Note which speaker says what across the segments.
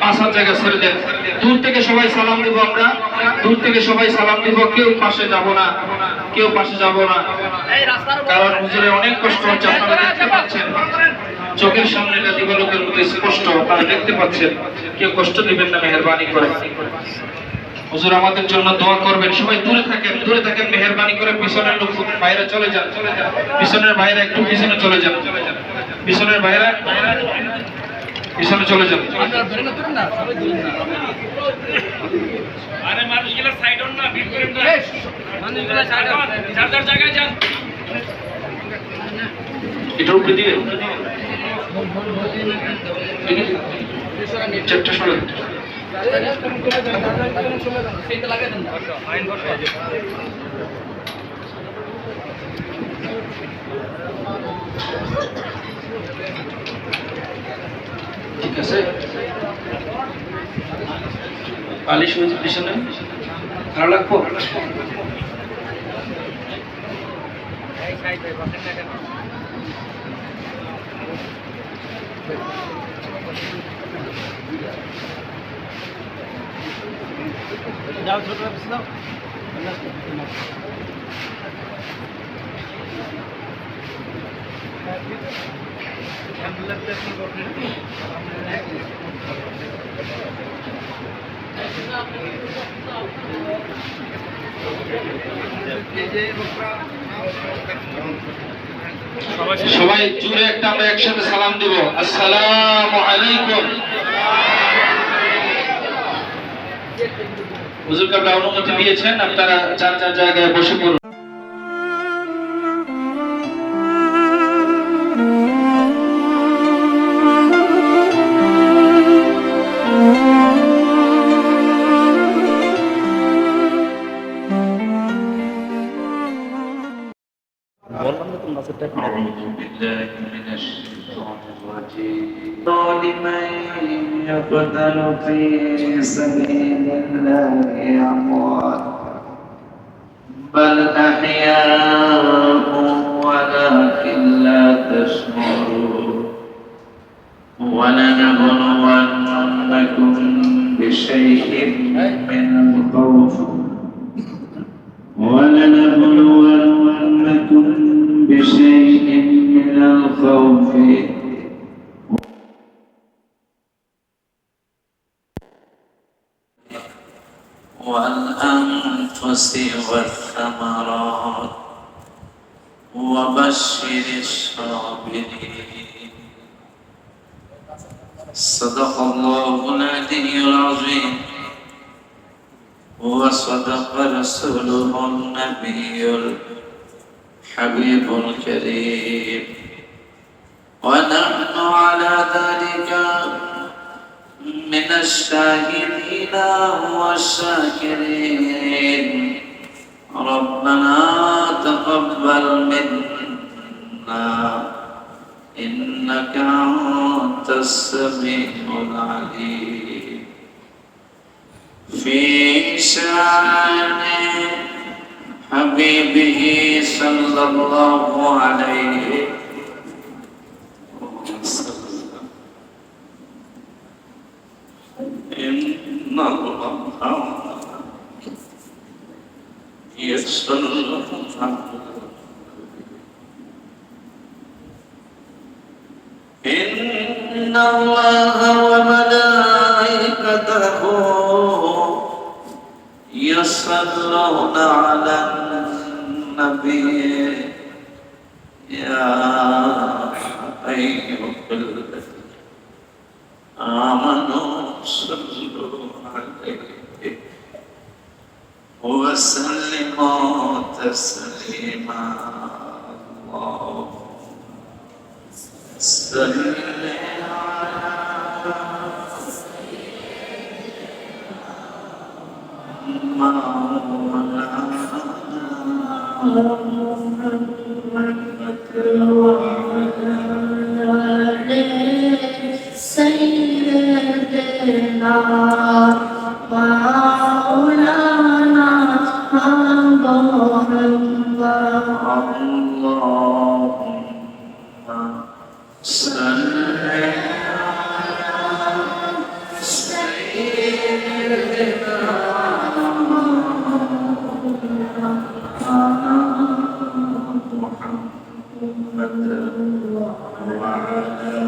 Speaker 1: পাঁচ জায়গা ছেড়ে দেন। দূর থেকে সবাই সালাম দিব আমরা। দূর থেকে সবাই সালাম দিব। কেউ পাশে যাব না। কেউ পাশে যাব না। কারণ হুজুরে অনেক কষ্ট হচ্ছে, আপনারা দেখতে পাচ্ছেন। চোখের সামনে এটা দিবালোকের মতো স্পষ্ট আপনারা দেখতে পাচ্ছেন। কেউ কষ্ট দিবেন না, মেহরবানি করে। হুজুর, আমাদের জন্য দোয়া করবেন। সবাই দূরে থাকেন দূরে থাকেন, মেহরবানি করে। পিছনের লোক বাইরে চলে যান। চলে যান পিছনের বাইরে একটু পিছনে চলে যান। পিছনের বাইরে পিছনে চলে যান।
Speaker 2: আরে মানুষগুলো সাইড অন না ভিড় করেন না। মানুষগুলো সাইড অন যার যার জায়গায় যান।
Speaker 1: এটার উপরে আছে চারটা দিন। ঠিক আছে? পালিশ হয়েছে পিছনে? ভালো লাগবো?
Speaker 2: যাও ছোট দাও
Speaker 1: সবাই জুড়ে একটা আমরা একসাথে সালাম দিব। আসসালামু আলাইকুম। হুজুর কাবলা অনুমতি দিয়েছেন? আপনারা যার যার জায়গায় বসে পড়ুন।
Speaker 3: يقتل في سبيل الله أموات بل أحياء ولكن لا تشعرون ولنبلونكم بشيء من الخوف النبي الحبيب الكريم. ونحن على ذلك من الشاهدين والشاكرين. ربنا تقبل منا إنك أنت السميع العليم. في شان حبيبه صلى الله عليه وسلم. إن الله يصلى إن الله وملائكته يصلون على النبي يا أيها الذين آمنوا صلوا عليه وسلموا تسليما اللهم صل
Speaker 4: uh, uh.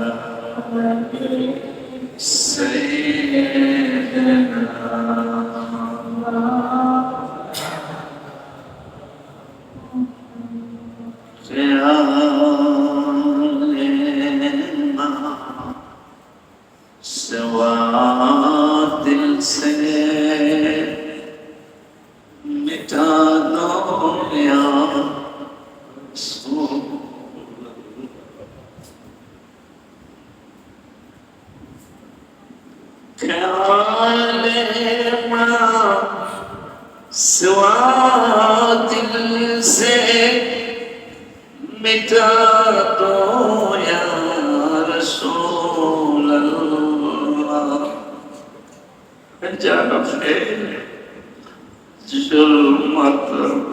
Speaker 4: জানবে।
Speaker 3: শুধুমাত্র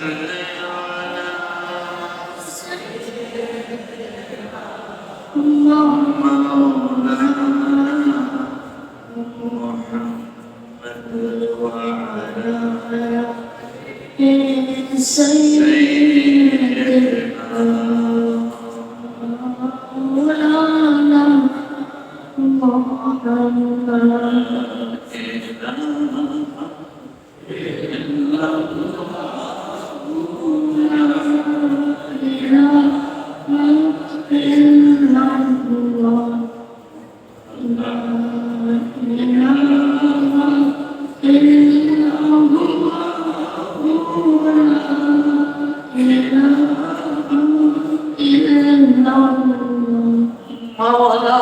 Speaker 3: صل الحمد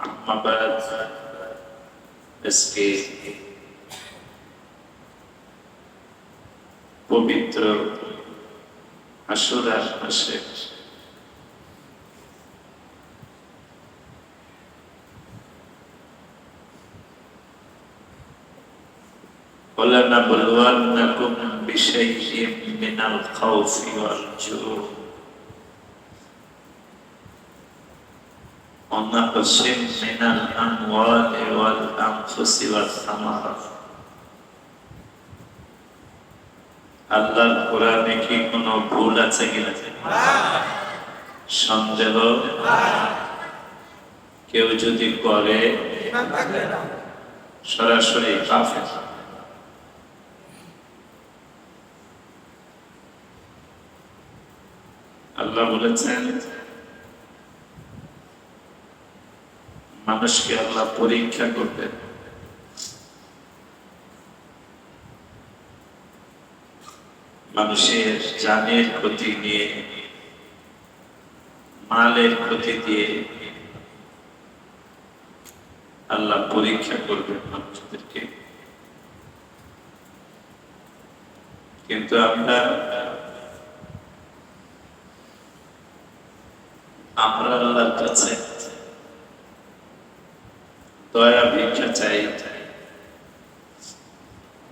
Speaker 3: أما بعد আজকে পবিত্র আশুরার মাসে ولنبلونكم بشيء من الخوف والجوع ونقص من الأموال والأنفس والثمرات আল্লাহর কোরআনে কি কোনো ভুল আছে কিনা সন্দেহ কেউ যদি করে সরাসরি কাফের আল্লাহ বলেছেন, মানুষকে আল্লাহ পরীক্ষা করবেন। মানুষের জানের ক্ষতি নিয়ে, মালের ক্ষতি দিয়ে আল্লাহ পরীক্ষা করবেন মানুষদেরকে। কিন্তু আমরা আমরা আল্লাহর কাছে দয়া ভিক্ষা চাই।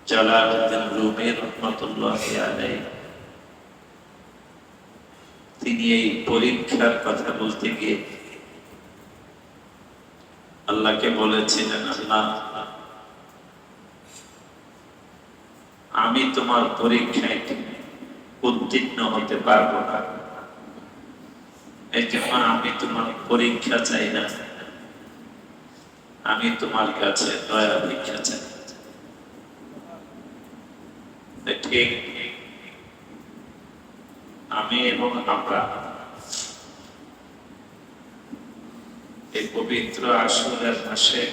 Speaker 3: জালালউদ্দিন রুমি রহমতুল্লাহ তিনি এই পরীক্ষার কথা বলতে গিয়ে আল্লাহকে বলেছিলেন, আল্লাহ, আমি তোমার পরীক্ষায় উত্তীর্ণ হতে পারব না। এই জন্য আমি তোমার পরীক্ষা চাই না। আমি তোমার কাছে দয়া ভিক্ষা চাই। ঠিক। আমি এবং আমরা এই পবিত্র আসরের মাসে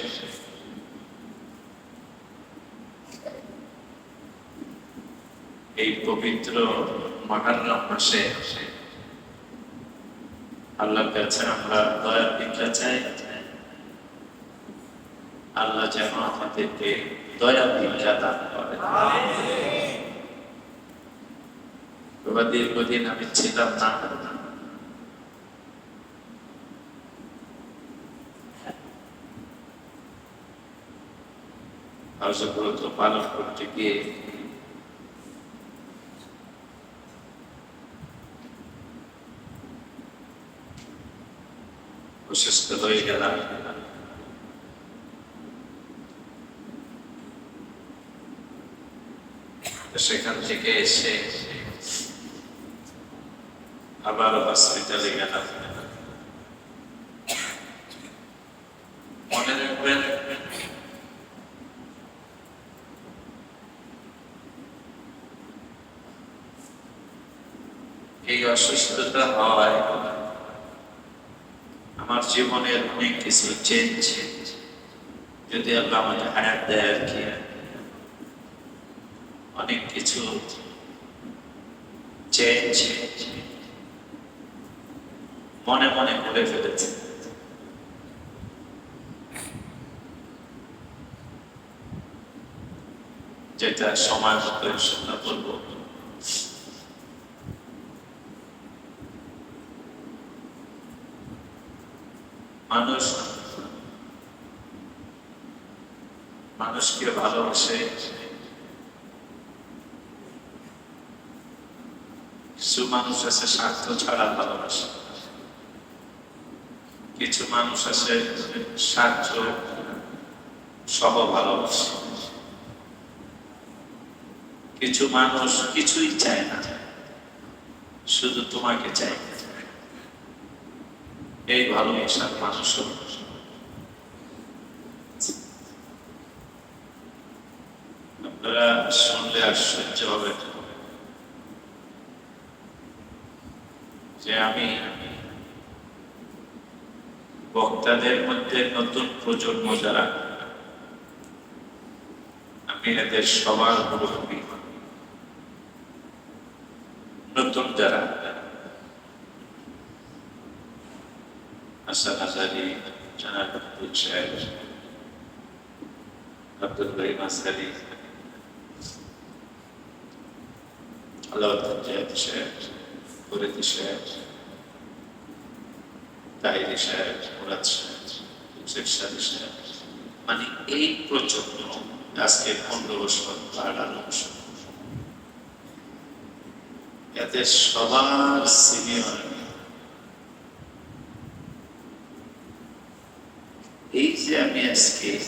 Speaker 3: এই পবিত্র মহারম মাসে আল্লাহর কাছে আমরা দয়া ভিক্ষা চাই। আল্লাহ যেন আমাদেরকে দয়া ভিক্ষা দান করে দীর্ঘদিন আমি ছিলাম না। পালন করতে গিয়ে অসুস্থ হয়ে গেলাম তো সেখান থেকে এসে আবার হসপিটালে গেলাম। এই অসুস্থতা হয় আমার জীবনের অনেক কিছু চেঞ্জ যদি আল্লাহ আমাকে হায়াত দেয় আর কি। কিছু চেঞ্জ মনে মনে করে ফেলেছে। যেটা সময় মতো ইনশাল্লাহ বলব। মানুষ মানুষকে ভালোবাসে কিছু মানুষ আছে স্বার্থ ছাড়া ভালোবাসে। কিছু মানুষ আছে স্বার্থ সহ ভালোবাসে। কিছু মানুষ কিছুই চায় না, শুধু তোমাকে চাই এই ভালোবাসার মানুষ আপনারা শুনলে আশ্চর্য হবে যে আমি বক্তাদের মধ্যে নতুন প্রজন্ম যারা, আমি এদের সবার মুরব্বী। নতুন যারা, হাসান জানাব আব্দুল সাহেব আব্দুল রহিম আসারি আল্লাহ সাহেব সাহেব শেখ মানে এই প্রচণ্ড আজকে পনেরো বছর বছর এতে সবার সিনিয়র এই যে আমি আজকে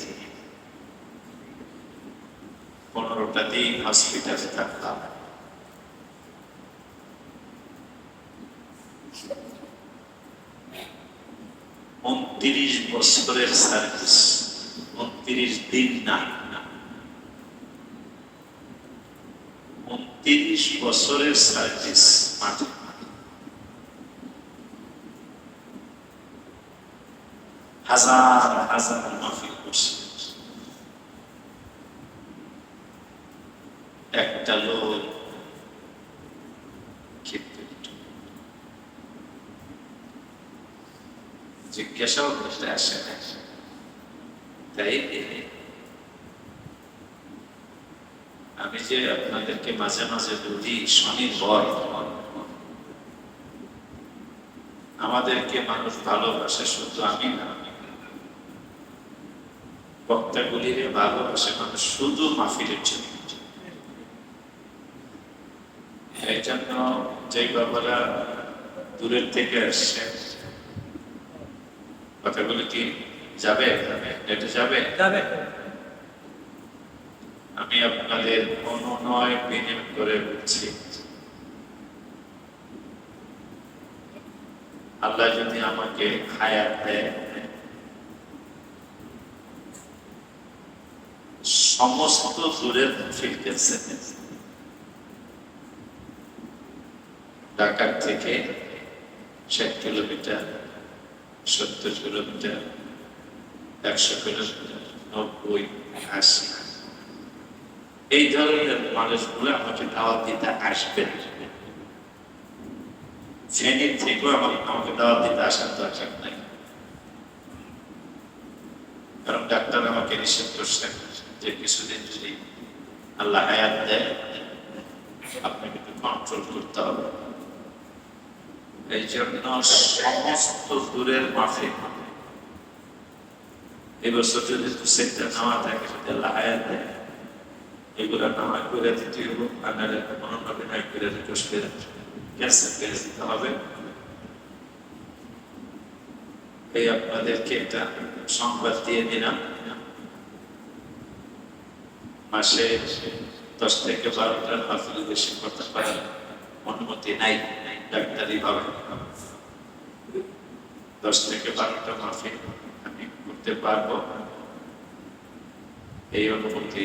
Speaker 3: পনেরোটা দিন হসপিটালে থাকলাম উনত্রিশ বছরের সার্ভিস উনত্রিশ দিন না উনত্রিশ বছরের সার্ভিস মাঠে হাজার হাজার মাহফিল আপনাদেরকে মাঝে মাঝে বলি শনির বর আমাদেরকে মানুষ ভালোবাসে, শুধু আমি না। বক্তাগুলিরে ভালোবাসে মানুষ, শুধু জন্য। এই জন্য যে বাবারা দূরের থেকে আসছে, কথাগুলি কি যাবে? যাবে?
Speaker 2: যাবে।
Speaker 3: আমি আপনাদের অনুনয় বিনিয়োগ করে বলছি। আল্লাহ যদি আমাকে হায়াত দেয়, সমস্ত দূরের ফিরতেছে। ঢাকার থেকে ষাট কিলোমিটার, সত্তর কিলোমিটার, একশো কিলোমিটার, নব্বই, আশি। এই ধরনের মানুষগুলো আমাকে দাওয়াত দিতে আসবে। ফেনীর থেকেও আমাকে আমাকে দাওয়াত দিতে আসার দরকার নাই। কারণ ডাক্তার আমাকে নিষেধ করছেন যে কিছুদিন যদি আল্লাহ হায়াত দেয়, আপনাকে একটু কন্ট্রোল করতে হবে। এই জন্য সমস্ত দূরের মাফে এই বছর যদি সেটা নেওয়া থাকে, যদি আল্লাহ হায়াত দেয় এগুলা নামা নাহলে অন্যভাবে নাই করে রিকোয়েস্ট করে ক্যান্সেল করে দিতে হবে। এই আপনাদেরকে একটা সংবাদ দিয়ে দিলাম। মাসে দশ থেকে বারোটার মাফিল বেশি করতে পারার অনুমতি নাই, ডাক্তারি ভাবে। দশ থেকে বারোটা মাফিল আমি করতে পারব। এই অনুমতি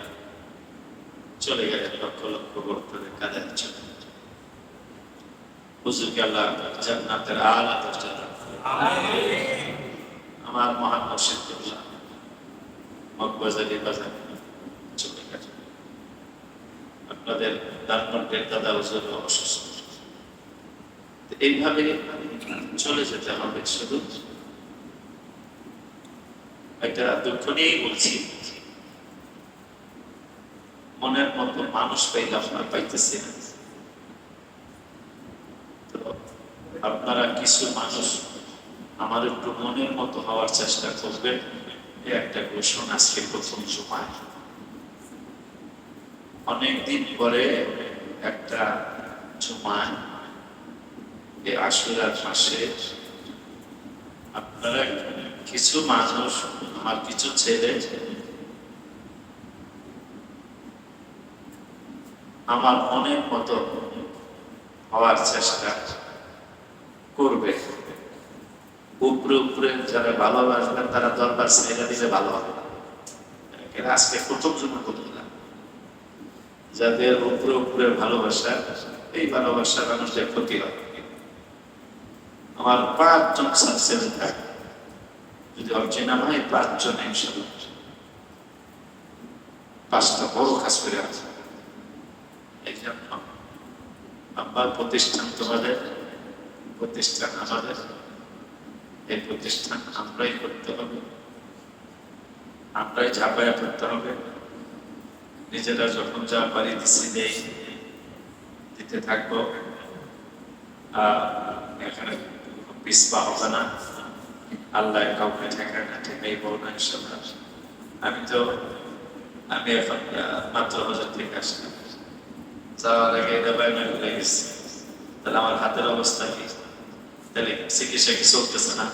Speaker 3: চলে গেলেন লক্ষ লক্ষ ভক্তদের কাদের চলে হুজুরকে আল্লাহ জান্নাতের আলা দরজা আমার মহান মুর্শিদুল্লাহ মকবাজারি বাজার চলে আপনাদের দাদা হুজুর অসুস্থ এইভাবে চলে যেতে হবে শুধু। একটা দুঃখ নিয়েই বলছি। মনের মতো মানুষ পাইলাম না পাইতেছি না আপনারা কিছু মানুষ আমার একটু মনের মতো হওয়ার চেষ্টা করবেন একটা ঘোষণা আজকে প্রথম সময় অনেকদিন পরে একটা জুমায় আশুরার মাসে। আপনারা কিছু মানুষ, আমার কিছু ছেলে আমার অনেক মতো হওয়ার চেষ্টা করবে। উপরে উপরে যারা ভালোবাসবেন, তারা দরবার ছেড়ে দিলে ভালো হবে আজকে প্রথম জন্য করলাম যাদের উপরে উপরে ভালোবাসা, এই ভালোবাসা মানুষের ক্ষতি হয় আমার পাঁচজন সাকসেস থাকে, যদি অর্চনা হয় পাঁচজন ইনশাল্লাহ পাঁচটা বড় কাজ করে আছে। এই আমার প্রতিষ্ঠান তোমাদের, প্রতিষ্ঠান আমাদের, এই প্রতিষ্ঠান আমরাই করতে হবে। আমরাই ঝাঁপায়া করতে হবে। নিজেরা যখন যা পারি দিচ্ছি নেই দিতে থাকব। এখানে পিসপা হবে না। আল্লাহ কাউকে ঠেকায় না ঠেকাই বল না আমি তো, আমি এখন মাত্র হাজার থেকে আসলাম। যাওয়ার আগে গেছি তাহলে আমার হাতের অবস্থা কি? তাহলে চিকিৎসা কি চলতেছে না?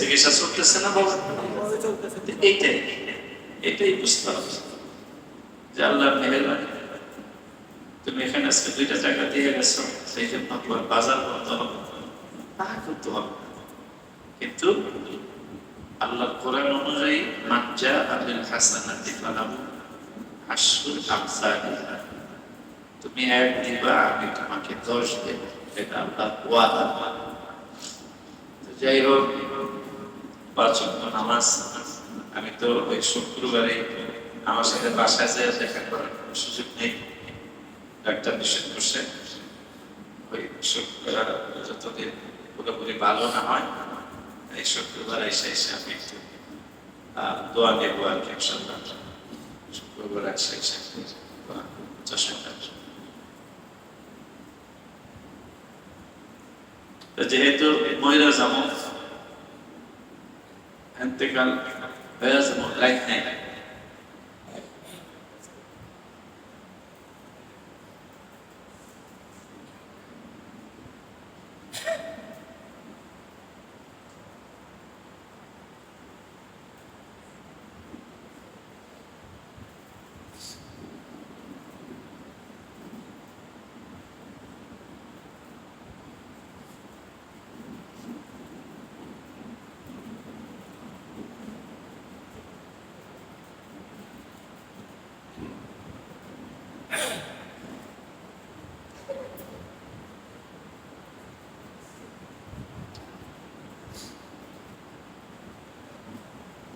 Speaker 3: চিকিৎসা চলতেছে না? বাবা এইটাই এটাই বুঝতে হবে যে আল্লাহ মেহরবানি। তুমি এখানে আজকে দুইটা টাকা দিয়ে গেছো সেই জন্য তোমার বাজার করতে হবে। তা করতে হবে। কিন্তু আল্লাহ কোরআন অনুযায়ী মাজ্জা আবিল হাসানাতি ফালাহু আশরুল আমসালিহা তুমি এক দিবা আমি তোমাকে দশ দেব এটা আল্লাহ ওয়াদা তো যাই হোক নামাজ আমি তো ওই শুক্রবারে আমার সাথে বাসায় যেয়ে দেখা করার সুযোগ নেই। ডাক্তার নিষেধ করছে। ওই যতদিন পুরোপুরি ভালো না হয়, এই শুক্রবার এসে এসে আমি একটু দোয়া নেব আর কি, ইনশাল্লাহ। শুক্রবার এসে এসে একটু দোয়া চশমাটা তো যেহেতু মহিলা যেমন এতেকাল হয়ে যেমন লাইফ নেই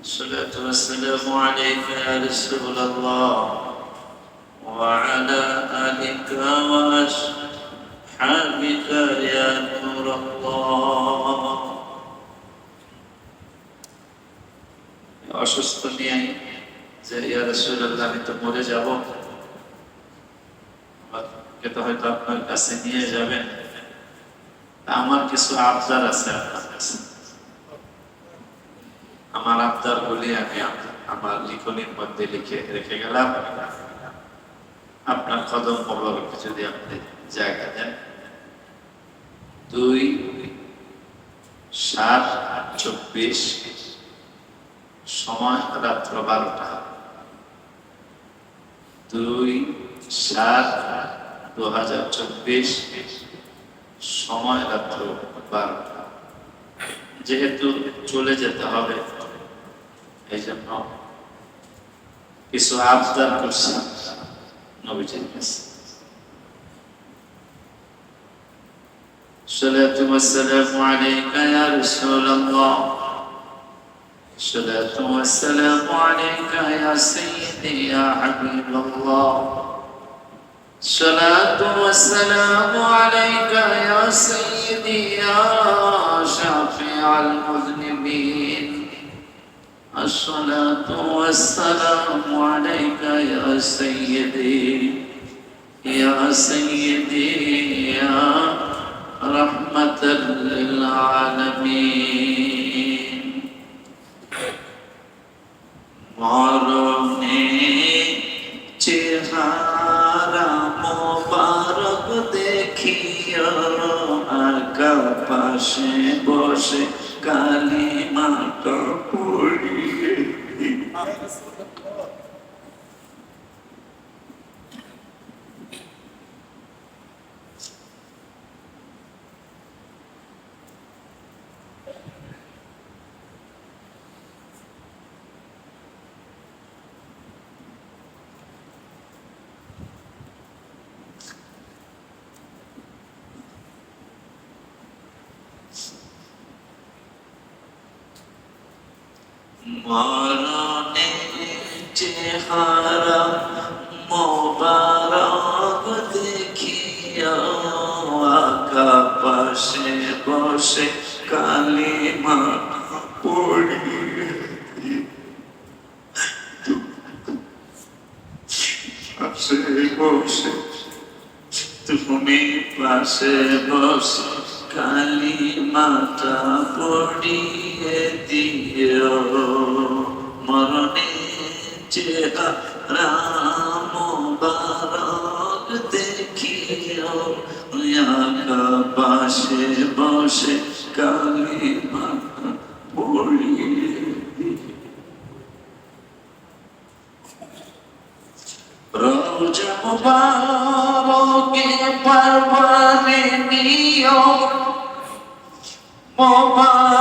Speaker 3: الصلاة والسلام عليك يا رسول الله وعلى آلك وأصحابك يا نور الله অসুস্থ নিয়ে যে ইয়া রাসূলুল্লাহ আমি তো মরে যাব আমাকে তো হয়তো আপনার কাছে নিয়ে যাবেন তা আমার কিছু আবদার আছে আপনার কাছে আমার আবদার বলি আমি আমার লিখনির মধ্যে লিখে রেখে গেলাম। আপনার কদম মোবারকে যদি আপনি জায়গা দেন, দুই, সাত চব্বিশ সময় রাত্র বারোটা। দুই, সাত দু হাজার চব্বিশ সময় রাত্র বারোটা। যেহেতু চলে যেতে হবে এই জন্য কিছু আবদার করছি নবীজির কাছে الصلاة والسلام عليك يا رسول الله الصلاة والسلام عليك يا سيدي يا حبيب الله الصلاة والسلام عليك يا سيدي يا شافع المذنبين الصلاة والسلام عليك يا سيدي يا سيدي মরণে চেহারা মোবারক দেখিয়া পাশে বসে কালিমা পড়ি পাশে বসে তুমি পাশে বসে কালী মাতা পড়িয়ে দিও মরণে চেহারা মোবারক দেখিও পাশে বসে কালী রোজা পরবারে নিও মোবারক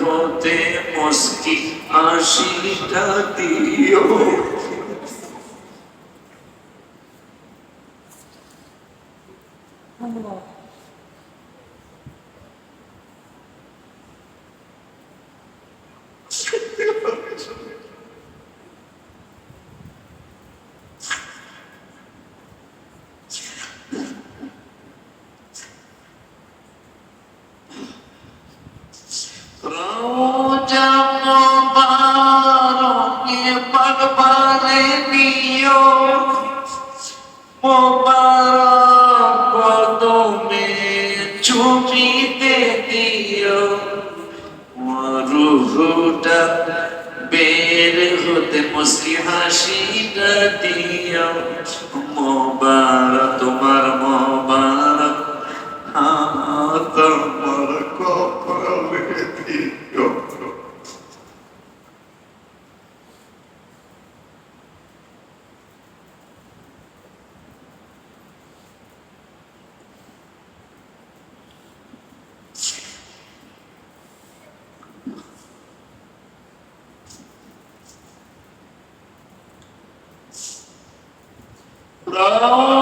Speaker 3: হতে মুস্কি হাসিটা দিও রোজা মোবারকে পরবারে নিও মোবারক কদমে চুপিতে দিও রুহুটা বের হতে মুসকি হাসিটা দিও মোবারক তোমার মোবারক হ্যাঁ তোমার কপালে দিও রোজা